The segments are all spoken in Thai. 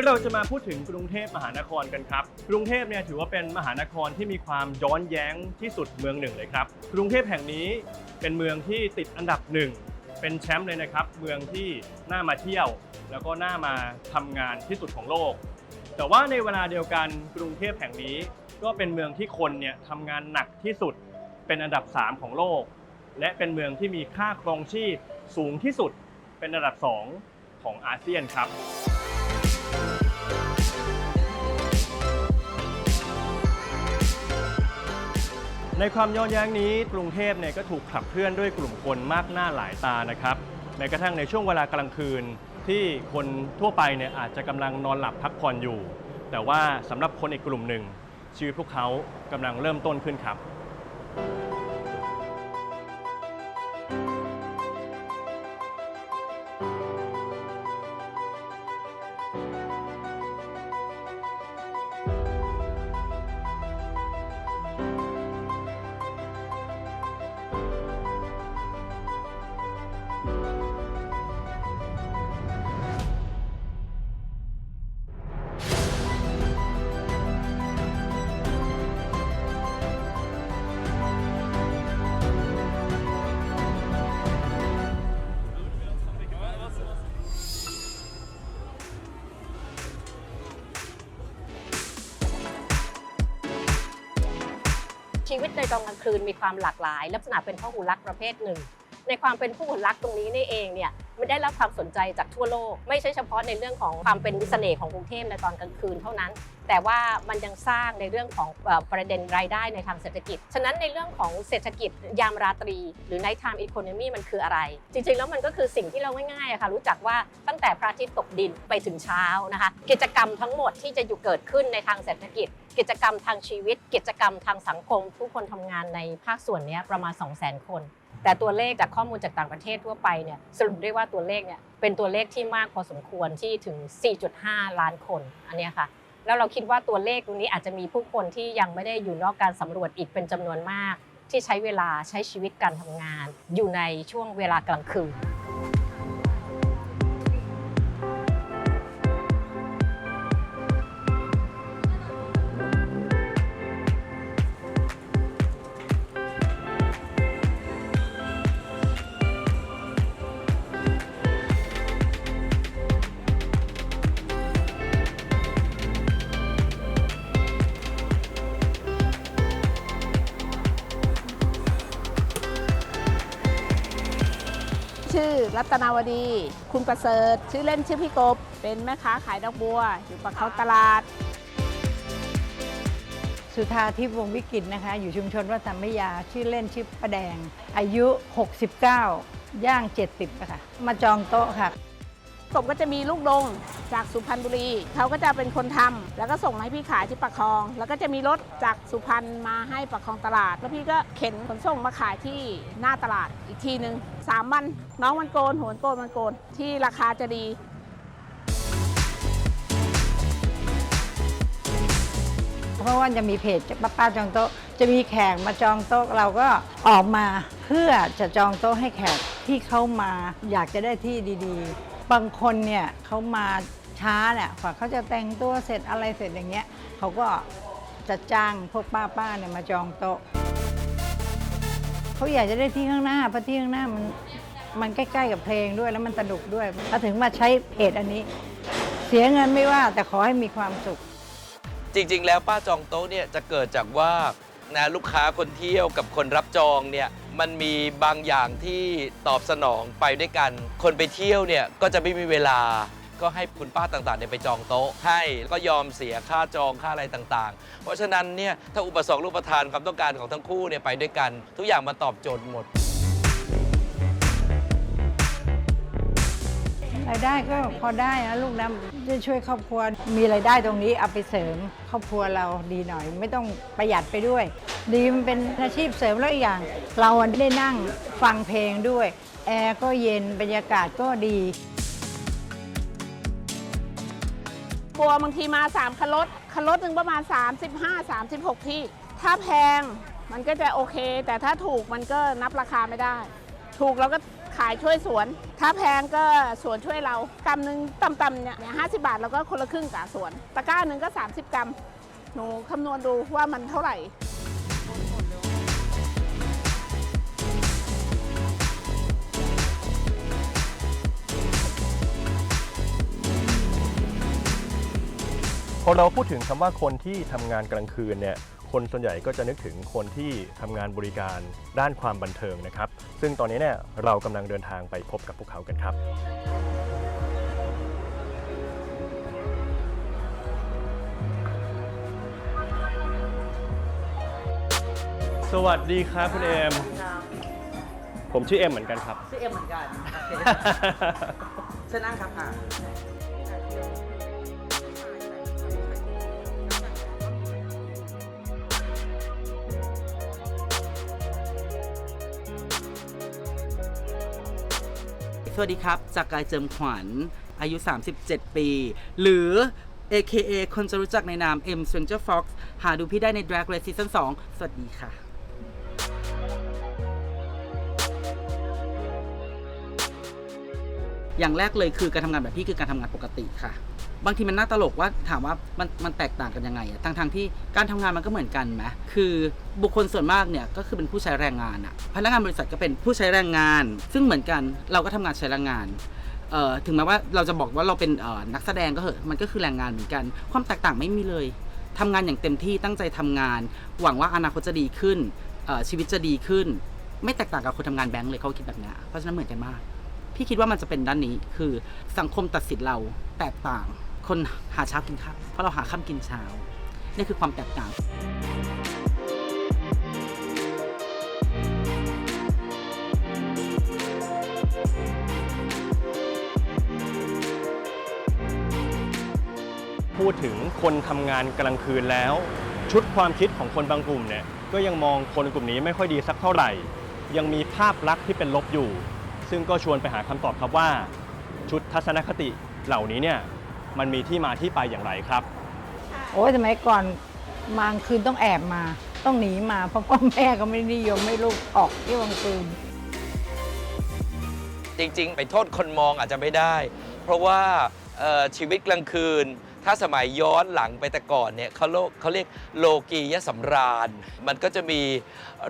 นี้เราจะมาพูดถึงกรุงเทพมหานครกันครับ กรุงเทพเนี่ยถือว่าเป็นมหานครที่มีความย้อนแย้งที่สุดเมืองหนึ่งเลยครับ กรุงเทพแห่งนี้เป็นเมืองที่ติดอันดับหนึ่งเป็นแชมป์เลยนะครับ เมืองที่น่ามาเที่ยว แล้วก็น่ามาทำงานที่สุดของโลก แต่ว่าในเวลาเดียวกันกรุงเทพแห่งนี้ ก็เป็นเมืองที่คนเนี่ยทำงานหนักที่สุด เป็นอันดับ 3 ของโลก และเป็นเมืองที่มีค่าครองชีพสูงที่สุด เป็นอันดับ 2 ของอาเซียนครับ ในความย้อนแย้งนี้กรุงเทพเนี่ยก็ถูกขับเคลื่อนด้วยกลุ่มคนมากหน้าหลายตานะครับแม้กระทั่งในช่วงเวลากลางคืนที่คนทั่วไปเนี่ยอาจจะกำลังนอนหลับพักผ่อนอยู่ แต่ว่าสำหรับคนอีกกลุ่มหนึ่งชีวิตพวกเขากำลังเริ่มต้นขึ้นครับ ชีวิตในตอนกลางคืนมีความหลากหลาย ลักษณะเป็นพหุรักประเภทหนึ่ง ในความเป็นพหุรักตรงนี้นี่เองเนี่ย ไมันได้รับความสนใจจากทั่วโลก ไม่ใช่เฉพาะในเรื่องของความเป็นเสน่ห์ของกรุงเทพในตอนกลางคืนเท่านั้น แต่ว่ามันยังสร้างในเรื่องของประเด็นรายได้ในทางเศรษฐกิจ ฉะนั้นในเรื่องของเศรษฐกิจยามราตรี หรือ night time economy มันคืออะไร จริงๆ แล้วมันก็คือสิ่งที่เราง่ายๆค่ะรู้จักว่าตั้งแต่พระอาทิตย์ตกดินไปถึงเช้านะคะ กิจกรรมทั้งหมดที่จะอยู่เกิดขึ้นในทางเศรษฐกิจ กิจกรรมทางชีวิต กิจกรรมทางสังคม ผู้คนทำงานในภาคส่วนนี้ประมาณ 2 0 0 0 0 0 คน แต่ตัวเลขจากข้อมูลจากต่างประเทศทั่วไปเนี่ยสรุปได้ว่าตัวเลขเนี่ยเป็นตัวเลขที่มากพอสมควรที่ถึง 4.5 ล้านคนอันนี้ค่ะแล้วเราคิดว่าตัวเลขตรงนี้อาจจะมีผู้คนที่ยังไม่ได้อยู่นอกการสำรวจอีกเป็นจำนวนมาก ที่ใช้เวลาใช้ชีวิตการทำงาน อยู่ในช่วงเวลากลางคืน รัตนาวดี คุณประเสริฐ ชื่อเล่นชื่อพี่กบ เป็นแม่ค้าขายดอกบัว อยู่ปากเขาตลาด สุธาทิพย์วงศ์วิกิตนะคะ อยู่ชุมชนวัดสัมมยา ชื่อเล่นชื่อประแดง อายุ 69 ย่าง 70นะคะมาจองโต๊ะค่ะ ผมก็จะมีลูกดงจากสุพรรณบุรีเขาก็จะเป็นคนทำแล้วก็ส่งมาให้พี่ขายที่ปากคลอง แล้วก็จะมีรถจากสุพรรณมาให้ปากคลองตลาด แล้วพี่ก็เข็นขนส่งมาขายที่หน้าตลาดอีกทีหนึ่งสามวันน้องมันโกนหัวนโกนมันโกนที่ราคาจะดีเพราะว่าจะมีเพจป้าป้าจองโต๊ะ จะมีแขกมาจองโต๊ะเราก็ออกมาเพื่อจะจองโต๊ะให้แขกที่เข้ามาอยากจะได้ที่ดี ๆ บางคนเนี่ยเขามาช้าเนี่ยกว่าเขาจะแต่งตัวเสร็จอะไรเสร็จอย่างเงี้ยเขาก็จะจ้างพวกป้าๆเนี่ยมาจองโต๊ะเขาอยากจะได้ที่ข้างหน้าเพราะที่ข้างหน้ามันมันใกล้ๆกับเพลงด้วยแล้วมันสนุกด้วยมาถึงมาใช้เพจอันนี้ เสียเงินไม่ว่าแต่ขอให้มีความสุข จริง ๆ แล้วป้าจองโต๊ะเนี่ยจะเกิดจากว่า นะลูกค้าคนเที่ยวกับคนรับจองเนี่ยมันมีบางอย่างที่ตอบสนองไปด้วยกัน คนไปเที่ยวเนี่ยก็จะไม่มีเวลาก็ให้คุณป้าต่างๆเนี่ยไปจองโต๊ะให้แล้วก็ยอมเสียค่าจองค่าอะไรต่างๆ เพราะฉะนั้นเนี่ยถ้าอุปสงค์รูปทานความต้องการของทั้งคู่เนี่ยไปด้วยกัน ทุกอย่างมาตอบโจทย์หมด รายได้ก็พอได้นะลูกนะจะช่วยครอบครัวมีรายได้ตรงนี้เอาไปเสริมครอบครัวเราดีหน่อย ไม่ต้องประหยัดไปด้วย ดีมันเป็นอาชีพเสริมแล้วอย่าง เราได้นั่งฟังเพลงด้วย แอร์ก็เย็นบรรยากาศก็ดีบัวบางทีมา 3คันรถคันรถหนึ่งประมาณ 35 36 ที่ ถ้าแพงมันก็จะโอเค แต่ถ้าถูกมันก็นับราคาไม่ได้ ถูกเราก็ายช่วยสวน ถ้าแพงก็สวนช่วยเรา กรัมหนึ่งต่ำๆเนี่ยห้าสิบาทเราก็คนละครึ่งกับสวน ตะกร้าหนึ่งก็ 30 กรัม หนูคำนวณดูว่ามันเท่าไหร่พอเราพูดถึงคำว่าคนที่ทำงานกลางคืนเนี่ย คนส่วนใหญ่ก็จะนึกถึงคนที่ทำงานบริการด้านความบันเทิงนะครับ ซึ่งตอนนี้เนี่ยเรากำลังเดินทางไปพบกับพวกเขากันครับ สวัสดีครับคุณเอม ผมชื่อเอมเหมือนกันครับ ชื่อเอ็มเหมือนกันโอเคเชิญนั่งครับค่ะ สวัสดีครับ จากกายเจิมขวัญ อายุ 37 ปี หรือ AKA คนจะรู้จักในนาม M Stranger Fox หาดูพี่ได้ใน Drag Race Season 2 สวัสดีค่ะอย่างแรกเลยคือการทำงานแบบพี่คือการทำงานปกติค่ะ บางทีมันน่าตลกว่าถามว่ามันมันแตกต่างกันยังไงอะทั้งทางที่การทำงานมันก็เหมือนกันไหมคือบุคคลส่วนมากเนี่ยก็คือเป็นผู้ใช้แรงงานอะพนักงานบริษัทก็เป็นผู้ใช้แรงงาน ซึ่งเหมือนกันเราก็ทำงานใช้แรงงานเอ่อถึงแม้ว่าเราจะบอกว่าเราเป็นเอ่อนักแสดงก็เหอะมันก็คือแรงงานเหมือนกัน ความแตกต่างไม่มีเลยทำงานอย่างเต็มที่ตั้งใจทำงาน หวังว่าอนาคตจะดีขึ้นเอ่อชีวิตจะดีขึ้น ไม่แตกต่างกับคนทำงานแบงก์เลยเขาคิดแบบนี้เพราะฉะนั้นเหมือนกันมาก พี่คิดว่ามันจะเป็นด้านนี้คือสังคมตัดสินเราแตกต่าง คนหาเช้ากินข้าวเพราะเราหาข้ามกินเช้า นี่คือความแตกต่างพูดถึงคนทำงานกลางคืนแล้ว ชุดความคิดของคนบางกลุ่มเนี่ยก็ยังมองคนกลุ่มนี้ไม่ค่อยดีสักเท่าไหร่ ยังมีภาพลักษณ์ที่เป็นลบอยู่ ซึ่งก็ชวนไปหาคำตอบครับว่า ชุดทัศนคติเหล่านี้เนี่ย มันมีที่มาที่ไปอย่างไรครับ โอ้ยสมัยก่อนมากลางคืนต้องแอบมา ต้องหนีมาเพราะพ่อแม่ก็ไม่นิยมไม่ลูกออกเที่ยวกลางคืน จริงๆ ไปโทษคนมองอาจจะไม่ได้ เพราะว่าเอ่อชีวิตกลางคืน ถ้าสมัยย้อนหลังไปแต่ก่อนเนี่ยเขาเขาเรียกโลกียสำราญ มันก็จะมี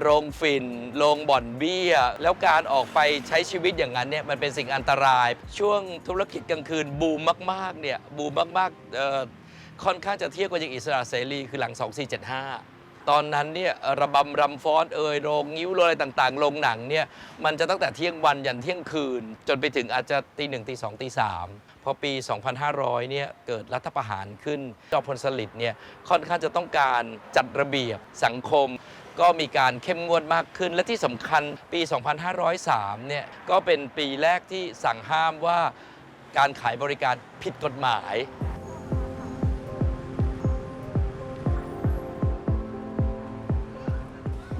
โรงฝิ่นโรงบ่อนเบี้ย แล้วการออกไปใช้ชีวิตอย่างนั้นเนี่ยมันเป็นสิ่งอันตราย ช่วงธุรกิจกลางคืนบูมมากๆเนี่ยบูมมากๆค่อนข้างจะเทียบกับอย่างอิสระเสรีคือหลัง 2475ตอนนั้นเนี่ยระบำรำฟ้อนเอยโรงงิ้วโรงอะไรต่างๆโรงหนังเนี่ยมันจะตั้งแต่เที่ยงวันยันเที่ยงคืน จนไปถึงอาจจะตีหนึ่งตีสองตีสาม พอปี 2500 เนี่ยเกิดรัฐประหารขึ้น จอพลสฤษดิ์เนี่ยค่อนข้างจะต้องการจัดระเบียบสังคม ก็มีการเข้มงวดมากขึ้น และที่สำคัญปี 2503 เนี่ยก็เป็นปีแรกที่สั่งห้ามว่าการขายบริการผิดกฎหมาย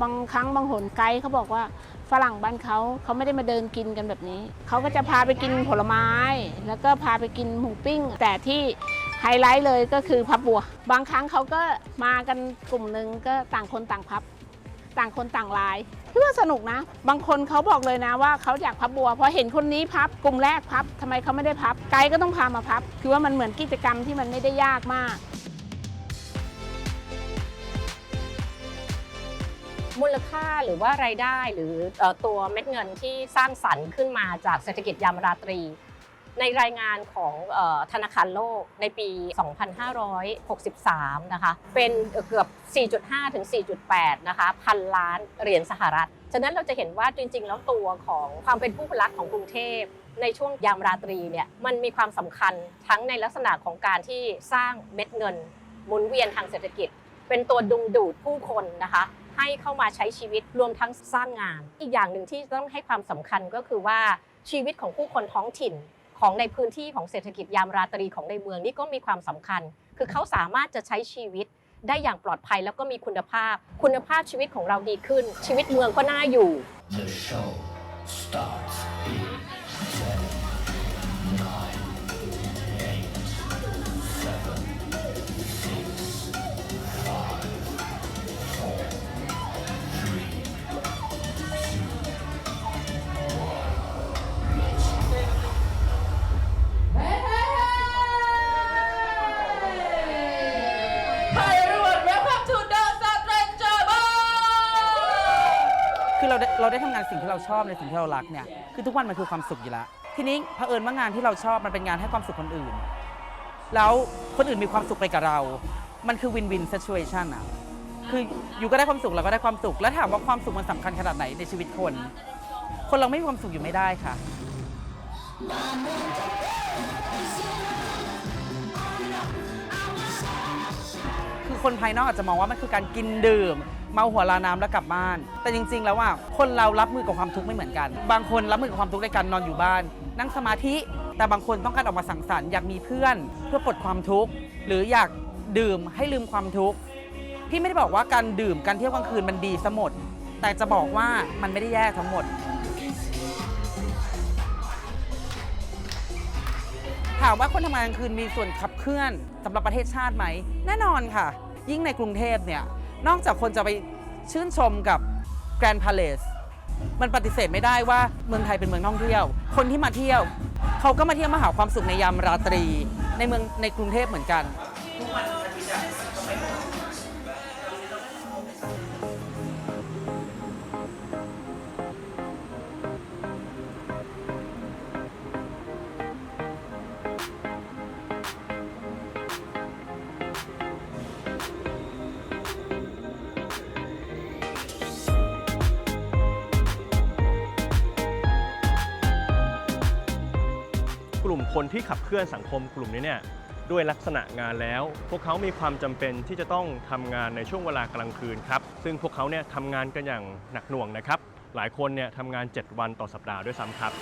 บางครั้งบางหนไกด์เขาบอกว่า ฝรั่งบ้านเขาเขาไม่ได้มาเดินกินกันแบบนี้ เขาก็จะพาไปกินผลไม้ แล้วก็พาไปกินหมูปิ้ง แต่ที่ไฮไลท์เลยก็คือพับบัว บางครั้งเขาก็มากันกลุ่มหนึ่งก็ต่างคนต่างพับ ต่างคนต่างลายพี่ว่าสนุกนะ บางคนเขาบอกเลยนะว่าเขาอยากพับบัวพอเห็นคนนี้พับกลุ่มแรกพับทำไมเขาไม่ได้พับ ไกด์ก็ต้องพามาพับ คือว่ามันเหมือนกิจกรรมที่มันไม่ได้ยากมาก มูลค่าหรือว่ารายได้หรือตัวเม็ดเงินที่สร้างสรรค์ขึ้นมาจากเศรษฐกิจยามราตรี ในรายงานของอธนาคารโลกในปี 2563 นะคะ เป็นเกือบ 4.5 ถึง 4.8 นะคะ พันล้านเหรียญสหรัฐ ฉะนั้นเราจะเห็นว่าจริง ๆ แล้วตัวของความเป็นผู้รักของกรุงเทพในช่วงยามราตรีเนี่ยมันมีความสำคัญทั้งในลักษณะของการที่สร้างเม็ดเงินหมุนเวียนทางเศรษฐกิจ เป็นตัวดึงดูดผู้คนนะคะ ให้เข้ามาใช้ชีวิตรวมทั้งสร้างงาน อีกอย่างหนึ่งที่ต้องให้ความสำคัญก็คือว่าชีวิตของผู้คนท้องถิ่นของในพื้นที่ของเศรษฐกิจยามราตรีของในเมืองนี่ก็มีความสำคัญ คือเขาสามารถจะใช้ชีวิตได้อย่างปลอดภัยแล้วก็มีคุณภาพ คุณภาพชีวิตของเราดีขึ้น ชีวิตเมืองก็น่าอยู่ The show starts เราได้ทำงานสิ่งที่เราชอบในสิ่งที่เรารักเนี่ยคือทุกวันมันคือความสุขอยู่แล้วทีนี้เผอิญว่างานที่เราชอบมันเป็นงานให้ความสุขคนอื่น แล้วคนอื่นมีความสุขไปกับเรา มันคือวินวิน i t u a t i o n อะคืออยู่ก็ได้ความสุขเราก็ได้ความสุข แล้วถามว่าความสุขมันสำคัญขนาดไหนในชีวิตคน คนเราไม่มีความสุขอยู่ไม่ได้ค่ะ คือคนภายนอกอาจจะมองว่ามันคือการกินดื่ม เมาหัวลาน้ำแล้วกลับบ้าน แต่จริง ๆ แล้วว่าคนเรารับมือกับความทุกข์ไม่เหมือนกัน บางคนรับมือกับความทุกข์ในการนอนอยู่บ้าน นั่งสมาธิ แต่บางคนต้องการออกมาสังสรรค์อยากมีเพื่อนเพื่อปลดความทุกข์หรืออยากดื่มให้ลืมความทุกข์พี่ไม่ได้บอกว่าการดื่มการเที่ยวกลางคืนมันดีซะหมด แต่จะบอกว่ามันไม่ได้แย่ทั้งหมด ถามว่าคนทำงานกลางคืนมีส่วนขับเคลื่อนสำหรับประเทศชาติไหม แน่นอนค่ะ ยิ่งในกรุงเทพเนี่ย นอกจากคนจะไปชื่นชมกับแกรนด์พาเลสมันปฏิเสธไม่ได้ว่าเมืองไทยเป็นเมืองท่องเที่ยว คนที่มาเที่ยว เขาก็มาเที่ยวมาหาความสุขในยามราตรี ในเมืองในกรุงเทพเหมือนกัน คนที่ขับเคลื่อนสังคมกลุ่มนี้เนี่ยด้วยลักษณะงานแล้ว พวกเขามีความจำเป็นที่จะต้องทำงานในช่วงเวลากลางคืนครับซึ่งพวกเขาเนี่ยทำงานกันอย่างหนักหน่วงนะครับ หลายคนเนี่ยทำงาน 7 วันต่อสัปดาห์ด้วยซ้ำครับ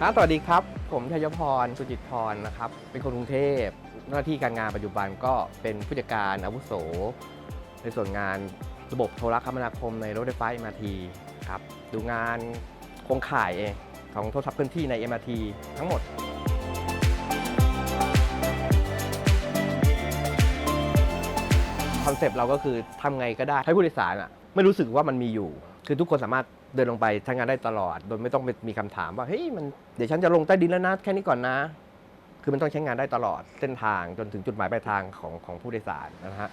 ครับสวัสดีครับ ผมชัยพรสุจิตพรนะครับ เป็นคนกรุงเทพหน้าที่การงานปัจจุบันก็เป็นผู้จัดการอาวุโส ในส่วนงานระบบโทรคมนาคมในรถไฟฟ้า MRT ครับ ดูงานโครงข่ายของโทรศัพท์เคลื่อนที่ใน MRT ทั้งหมดคอนเซปต์เราก็คือทำไงก็ได้ให้ผู้โดยสารอะไม่รู้สึกว่ามันมีอยู่ คือทุกคนสามารถเดินลงไปใช้งานได้ตลอด โดยไม่ต้องมีคำถามว่าเฮ้ยมันเดี๋ยวฉันจะลงใต้ดินแล้วนะแค่นี้ก่อนนะ คือมันต้องใช้งานได้ตลอดเส้นทางจนถึงจุดหมายปลายทางของของผู้โดยสารนะฮะ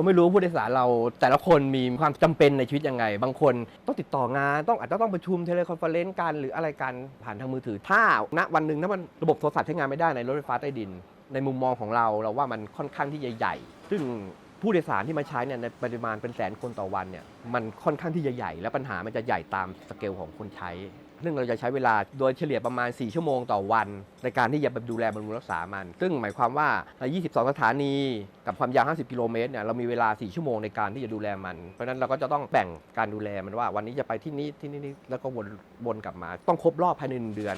เราไม่รู้ผู้โดยสารเราแต่ละคนมีความจำเป็นในชีวิตยังไง บางคนต้องติดต่องานต้องอาจจะต้องประชุมเทเลคอนเฟอเรนซ์กันหรืออะไรกันผ่านทางมือถือ ถ้าณวันหนึ่งถ้ามันระบบโทรศัพท์ใช้งานไม่ได้ในรถไฟฟ้าใต้ดิน ในมุมมองของเราเราว่ามันค่อนข้างที่จะใหญ่ ซึ่งผู้โดยสารที่มาใช้เนี่ยในปริมาณเป็นแสนคนต่อวันเนี่ยมันค่อนข้างที่จะใหญ่ และปัญหามันจะใหญ่ตามสเกลของคนใช้ ซึ่งเราจะใช้เวลาโดยเฉลี่ยประมาณ 4 ชั่วโมงต่อวัน ในการที่จะดูแลบำรุงรักษามัน ซึ่งหมายความว่าใน 22 สถานี กับความยาว 50 กิโลเมตรเนี่ยเรามีเวลา 4 ชั่วโมงในการที่จะดูแลมัน เพราะฉะนั้นเราก็จะต้องแบ่งการดูแลมันว่า วันนี้จะไปที่นี้ที่นี่แล้วก็วนวนกลับมา ต้องครบรอบภายในหนึ่งเดือน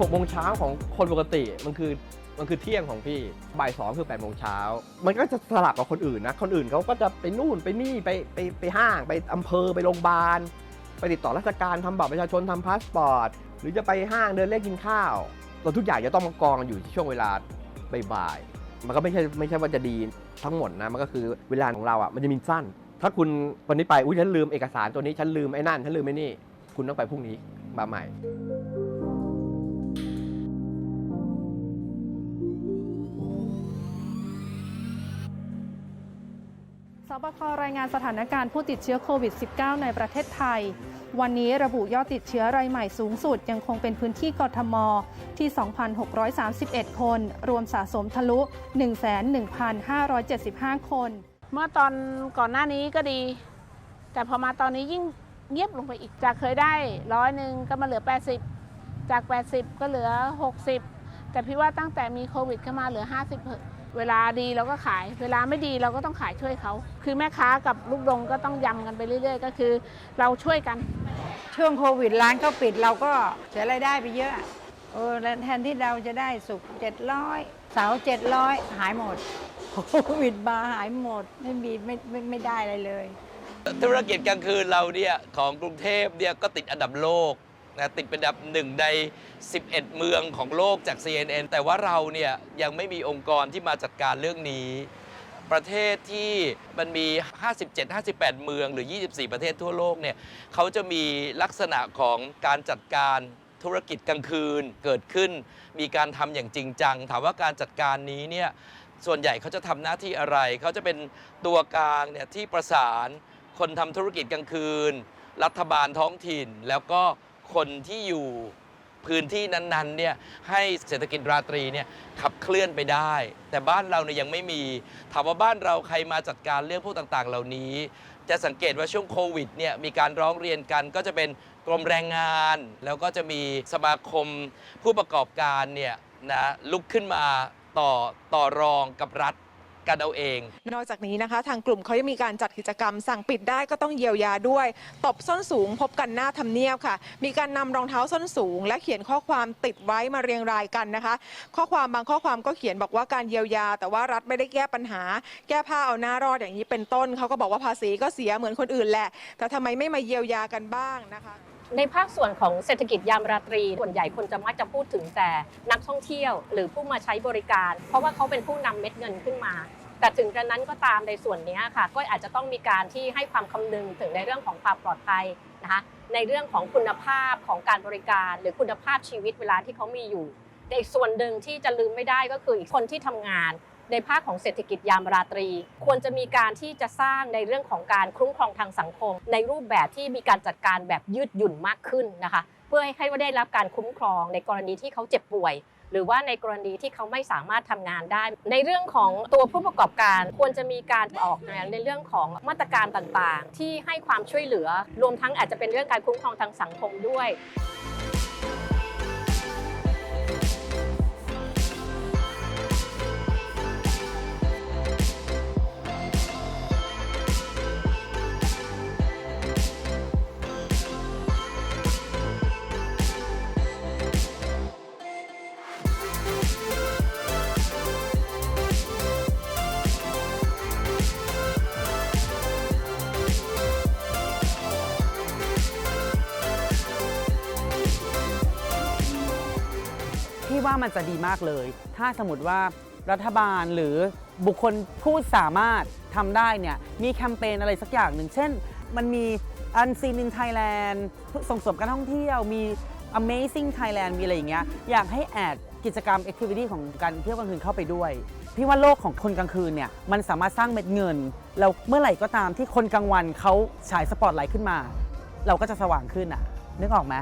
หกโมงเช้าของคนปกติมันคือมันคือเที่ยงของพี่บ่ายสองคือแปดโมงเช้า มันก็จะสลับกับคนอื่นนะ คนอื่นเขาก็จะไปนู่นไปนี่ไปไปไปห้างไปอำเภอไปโรงพยาบาล ไปติดต่อราชการทำบัตรประชาชนทำพาสปอร์ต หรือจะไปห้างเดินเล่นกินข้าวเราทุกอย่างจะต้องมากองกันอยู่ที่ช่วงเวลาบ่ายๆมันก็ไม่ใช่ไม่ใช่ว่าจะดีทั้งหมดนะ มันก็คือเวลาของเราอะมันจะมีสั้น ถ้าคุณวันนี้ไป อุ้ยฉันลืมเอกสารตัวนี้ ฉันลืมไอ้นั่น ฉันลืมไอ้นี่ คุณต้องไปพรุ่งนี้มาใหม่ บครายงานสถานการณ์ผู้ติดเชื้อโควิด -19 ในประเทศไทย วันนี้ระบุยอดติดเชื้อรายใหม่สูงสุดยังคงเป็นพื้นที่กทมที่ 2,631 คน รวมสะสมทะลุ 11,575 คน เมื่อตอนก่อนหน้านี้ก็ดี แต่พอมาตอนนี้ยิ่งเงียบลงไปอีก จากเคยได้ร้อยหนึ่งก็มาเหลือ 80 จาก 80 ก็เหลือ 60 แต่พี่ว่าตั้งแต่มีโควิดเข้ามาเหลือ 50 เเวลาดีเราก็ขาย เวลาไม่ดีเราก็ต้องขายช่วยเขา คือแม่ค้ากับลูกดงก็ต้องยำกันไปเรื่อยๆ ก็คือ เราช่วยกัน ช่วงโควิดร้านก็ปิดเราก็เสียรายได้ไปเยอะเออแล้วแทนที่เราจะได้สุกเจ็ดร้อยเสาเจ็ดร้อยหายหมดโควิดมาหายหมด ไม่มีไม่ไม่ไม่ได้อะไรเลย ธุรกิจกลางคืนเราเนี่ยของกรุงเทพเนี่ยก็ติดอันดับโลก นะติดเป็นอันดับหนึ่งใน 11 เมืองของโลกจาก CNN แต่ว่าเราเนี่ยยังไม่มีองค์กรที่มาจัดการเรื่องนี้ ประเทศที่มันมี 57-58 เมืองหรือ 24 ประเทศทั่วโลกเนี่ยเขาจะมีลักษณะของการจัดการธุรกิจกลางคืนเกิดขึ้น มีการทำอย่างจริงจัง ถามว่าการจัดการนี้เนี่ยส่วนใหญ่เขาจะทำหน้าที่อะไร เขาจะเป็นตัวกลางเนี่ยที่ประสานคนทำธุรกิจกลางคืน รัฐบาลท้องถิ่นแล้วก็ คนที่อยู่พื้นที่นั้นๆเนี่ยให้เศรษฐกิจราตรีเนี่ยขับเคลื่อนไปได้ แต่บ้านเราเนี่ยยังไม่มี ถามว่าบ้านเราใครมาจัดการเรื่องพวกต่างๆ เหล่านี้ จะสังเกตว่าช่วงโควิดเนี่ยมีการร้องเรียนกันก็จะเป็นกรมแรงงาน แล้วก็จะมีสมาคมผู้ประกอบการเนี่ยนะลุกขึ้นมาต่อต่อรองกับรัฐ กันเอาเอง นอกจากนี้นะคะทางกลุ่มเขายังมีการจัดกิจกรรม สั่งปิดได้ก็ต้องเยียวยาด้วย ตบส้นสูงพบกันหน้าทำเนียบค่ะ มีการนำรองเท้าส้นสูง และเขียนข้อความติดไว้มาเรียงรายกันนะคะ ข้อความบางข้อความก็เขียนบอกว่าการเยียวยา แต่ว่ารัฐไม่ได้แก้ปัญหา แก้ผ้าเอาหน้ารอดอย่างนี้เป็นต้นเขาก็บอกว่าภาษีก็เสียเหมือนคนอื่นแหละ แต่ทำไมไม่มาเยียวยากันบ้างนะคะในภาคส่วนของเศรษฐกิจยามราตรี ส่วนใหญ่คนจะมักจะพูดถึงแต่นักท่องเที่ยว หรือผู้มาใช้บริการ เพราะว่าเขาเป็นผู้นำเม็ดเงินขึ้นมา แต่ถึงกระนั้นก็ตามในส่วนนี้ค่ะ ก็อาจจะต้องมีการที่ให้ความคำนึงถึงในเรื่องของความปลอดภัยนะคะในเรื่องของคุณภาพของการบริการ หรือคุณภาพชีวิตเวลาที่เขามีอยู่แต่อีกส่วนหนึ่งที่จะลืมไม่ได้ก็คืออีกคนที่ทำงาน ในภาคของเศรษฐกิจยามราตรี ควรจะมีการที่จะสร้างในเรื่องของการคุ้มครองทางสังคม ในรูปแบบที่มีการจัดการแบบยืดหยุ่นมากขึ้นนะคะ เพื่อให้ว่าได้รับการคุ้มครองในกรณีที่เขาเจ็บป่วย หรือว่าในกรณีที่เขาไม่สามารถทำงานได้ ในเรื่องของตัวผู้ประกอบการควรจะมีการออกในเรื่องของมาตรการต่างๆ ที่ให้ความช่วยเหลือ รวมทั้งอาจจะเป็นเรื่องการคุ้มครองทางสังคมด้วย ว่ามันจะดีมากเลย ถ้าสมมติว่ารัฐบาลหรือบุคคลผู้สามารถทำได้เนี่ยมีแคมเปญอะไรสักอย่างหนึ่ง เช่น มันมี Unseen in Thailand ส่งเสริมการท่องเที่ยวมี Amazing Thailand มีอะไรอย่างเงี้ยอยากให้แอดกิจกรรม Activity ของการเที่ยวกลางคืนเข้าไปด้วย พี่ว่าโลกของคนกลางคืนเนี่ยมันสามารถสร้างเม็ดเงิน แล้วเมื่อไหร่ก็ตามที่คนกลางวันเขาฉายสปอตไลท์ขึ้นมา เราก็จะสว่างขึ้นอะนึกออกไหม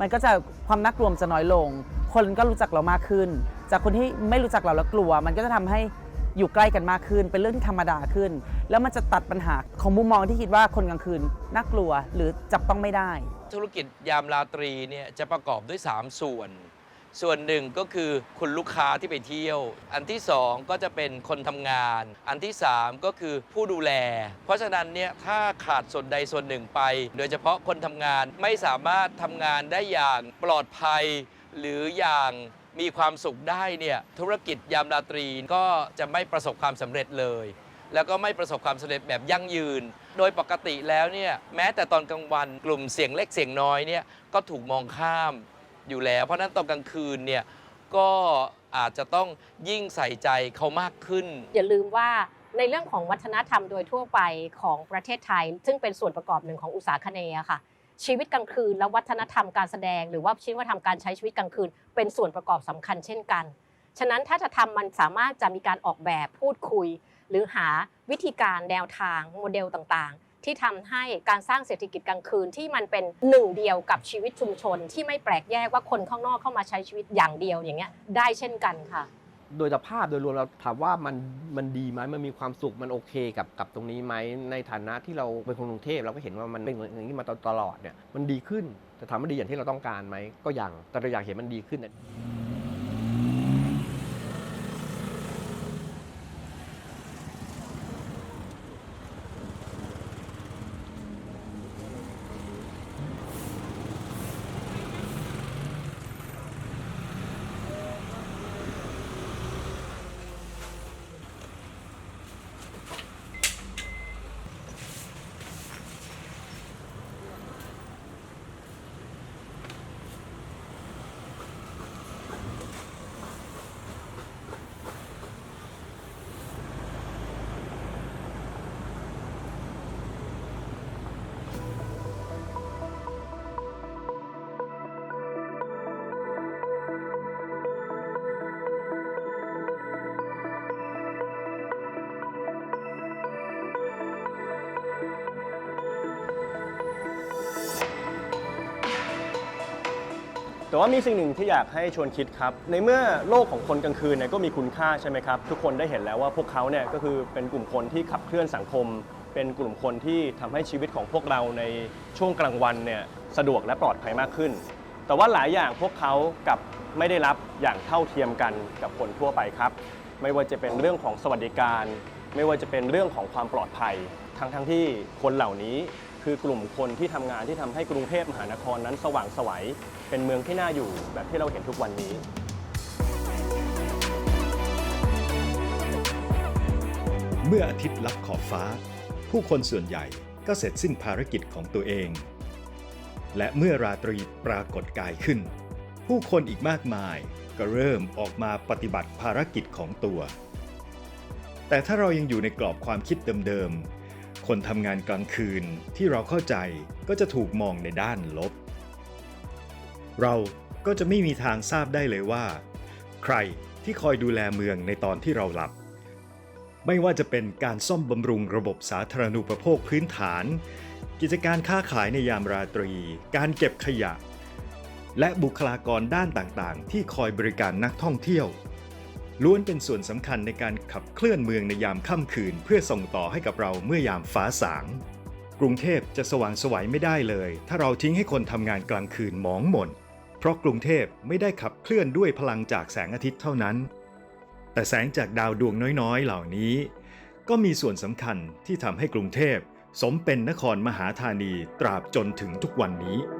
มันก็จะความน่ากลัวมจะน้อยลง คนก็รู้จักเรามากขึ้น จากคนที่ไม่รู้จักเราแล้วกลัว มันก็จะทำให้อยู่ใกล้กันมากขึ้น เป็นเรื่องที่ธรรมดาขึ้น แล้วมันจะตัดปัญหาของมุมมองที่คิดว่าคนกลางคืนน่ากลัวหรือจับต้องไม่ได้ ธุรกิจยามราตรีเนี่ยจะประกอบด้วย 3 ส่วน ส่วนหนึ่งก็คือคุณลูกค้าที่ไปเที่ยว อันที่2ก็จะเป็นคนทำงาน อันที่3ก็คือผู้ดูแล เพราะฉะนั้นเนี่ยถ้าขาดส่วนใดส่วนหนึ่งไป โดยเฉพาะคนทำงานไม่สามารถทำงานได้อย่างปลอดภัย หรืออย่างมีความสุขได้เนี่ยธุรกิจยามราตรีก็จะไม่ประสบความสำเร็จเลย แล้วก็ไม่ประสบความสำเร็จแบบยั่งยืน โดยปกติแล้วเนี่ยแม้แต่ตอนกลางวันกลุ่มเสียงเล็กเสียงน้อยเนี่ยก็ถูกมองข้ามอยู่แล้ว เพราะนั้นตอนกลางคืนเนี่ยก็อาจจะต้องยิ่งใส่ใจเขามากขึ้น อย่าลืมว่าในเรื่องของวัฒนธรรมโดยทั่วไปของประเทศไทย ซึ่งเป็นส่วนประกอบหนึ่งของอุตสาคเนย์ค่ะ ชีวิตกลางคืน และวัฒนธรรมการแสดง หรือว่าชีวิตวัฒนธรรมการใช้ชีวิตกลางคืน เป็นส่วนประกอบสำคัญเช่นกัน ฉะนั้นถ้าจะทำมันสามารถจะมีการออกแบบพูดคุย หรือหาวิธีการแนวทางโมเดลต่างๆ ที่ทำให้การสร้างเศรษฐกิจกลางคืนที่มันเป็นหนึ่งเดียวกับชีวิตชุมชน ที่ไม่แปลกแยกว่าคนข้างนอกเข้ามาใช้ชีวิตอย่างเดียวอย่างเงี้ยได้เช่นกันค่ะ โดยสภาพโดยรวมเราถามว่ามันมันดีไหมมันมีความสุขมันโอเคกับกับตรงนี้ไหมในฐานะที่เราเป็นคนกรุงเทพเราก็เห็นว่ามันเป็นอย่างนี้มาตลอดเนี่ยมันดีขึ้นแต่ถามว่าดีอย่างที่เราต้องการไหมก็ยังแต่เราอยากเห็นมันดีขึ้น แต่ว่ามีสิ่งหนึ่งที่อยากให้ชวนคิดครับ ในเมื่อโลกของคนกลางคืนเนี่ยก็มีคุณค่าใช่ไหมครับ ทุกคนได้เห็นแล้วว่าพวกเขาเนี่ยก็คือเป็นกลุ่มคนที่ขับเคลื่อนสังคม เป็นกลุ่มคนที่ทำให้ชีวิตของพวกเราในช่วงกลางวันเนี่ยสะดวกและปลอดภัยมากขึ้น แต่ว่าหลายอย่างพวกเขากับไม่ได้รับอย่างเท่าเทียมกันกับคนทั่วไปครับ ไม่ว่าจะเป็นเรื่องของสวัสดิการ ไม่ว่าจะเป็นเรื่องของความปลอดภัย ทั้งทั้งที่คนเหล่านี้ คือกลุ่มคนที่ทำงานที่ทำให้กรุงเทพมหานครนั้นสว่างไสวัยเป็นเมืองที่น่าอยู่แบบที่เราเห็นทุกวันนี้เมื่ออาทิตย์ลับขอบฟ้า ผู้คนส่วนใหญ่ก็เสร็จสิ้นภารกิจของตัวเอง และเมื่อราตรีปรากฏกายขึ้น ผู้คนอีกมากมายก็เริ่มออกมาปฏิบัติภารกิจของตัว แต่ถ้าเรายังอยู่ในกรอบความคิดเดิม คนทำงานกลางคืนที่เราเข้าใจก็จะถูกมองในด้านลบ เราก็จะไม่มีทางทราบได้เลยว่า ใครที่คอยดูแลเมืองในตอนที่เราหลับ ไม่ว่าจะเป็นการซ่อมบำรุงระบบสาธารณูปโภคพื้นฐาน กิจการค้าขายในยามราตรี การเก็บขยะ และบุคลากรด้านต่างๆ ที่คอยบริการนักท่องเที่ยว ล้วนเป็นส่วนสำคัญในการขับเคลื่อนเมืองในยามค่ำคืน เพื่อส่งต่อให้กับเราเมื่อยามฟ้าสาง กรุงเทพจะสว่างสวัยไม่ได้เลย ถ้าเราทิ้งให้คนทำงานกลางคืนมองหม่น เพราะกรุงเทพไม่ได้ขับเคลื่อนด้วยพลังจากแสงอาทิตย์เท่านั้น แต่แสงจากดาวดวงน้อยๆ เหล่านี้ ก็มีส่วนสำคัญที่ทำให้กรุงเทพสมเป็นนครมหาธานีตราบจนถึงทุกวันนี้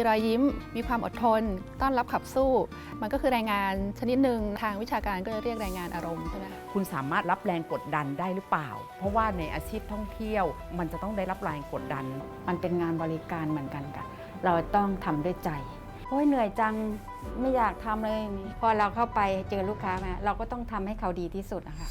มีรอยยิ้ม มีความอดทน ต้อนรับขับสู้ มันก็คือแรงงานชนิดหนึ่งทางวิชาการก็จะเรียกแรงงานอารมณ์ใช่ไหมคะคุณสามารถรับแรงกดดันได้หรือเปล่า เพราะว่าในอาชีพท่องเที่ยว มันจะต้องได้รับแรงกดดัน มันเป็นงานบริการเหมือนกันค่ะ เราต้องทำด้วยใจโอ้ยเหนื่อยจังไม่อยากทำเลยพอเราเข้าไปเจอลูกค้ามาเราก็ต้องทำให้เขาดีที่สุดนะคะ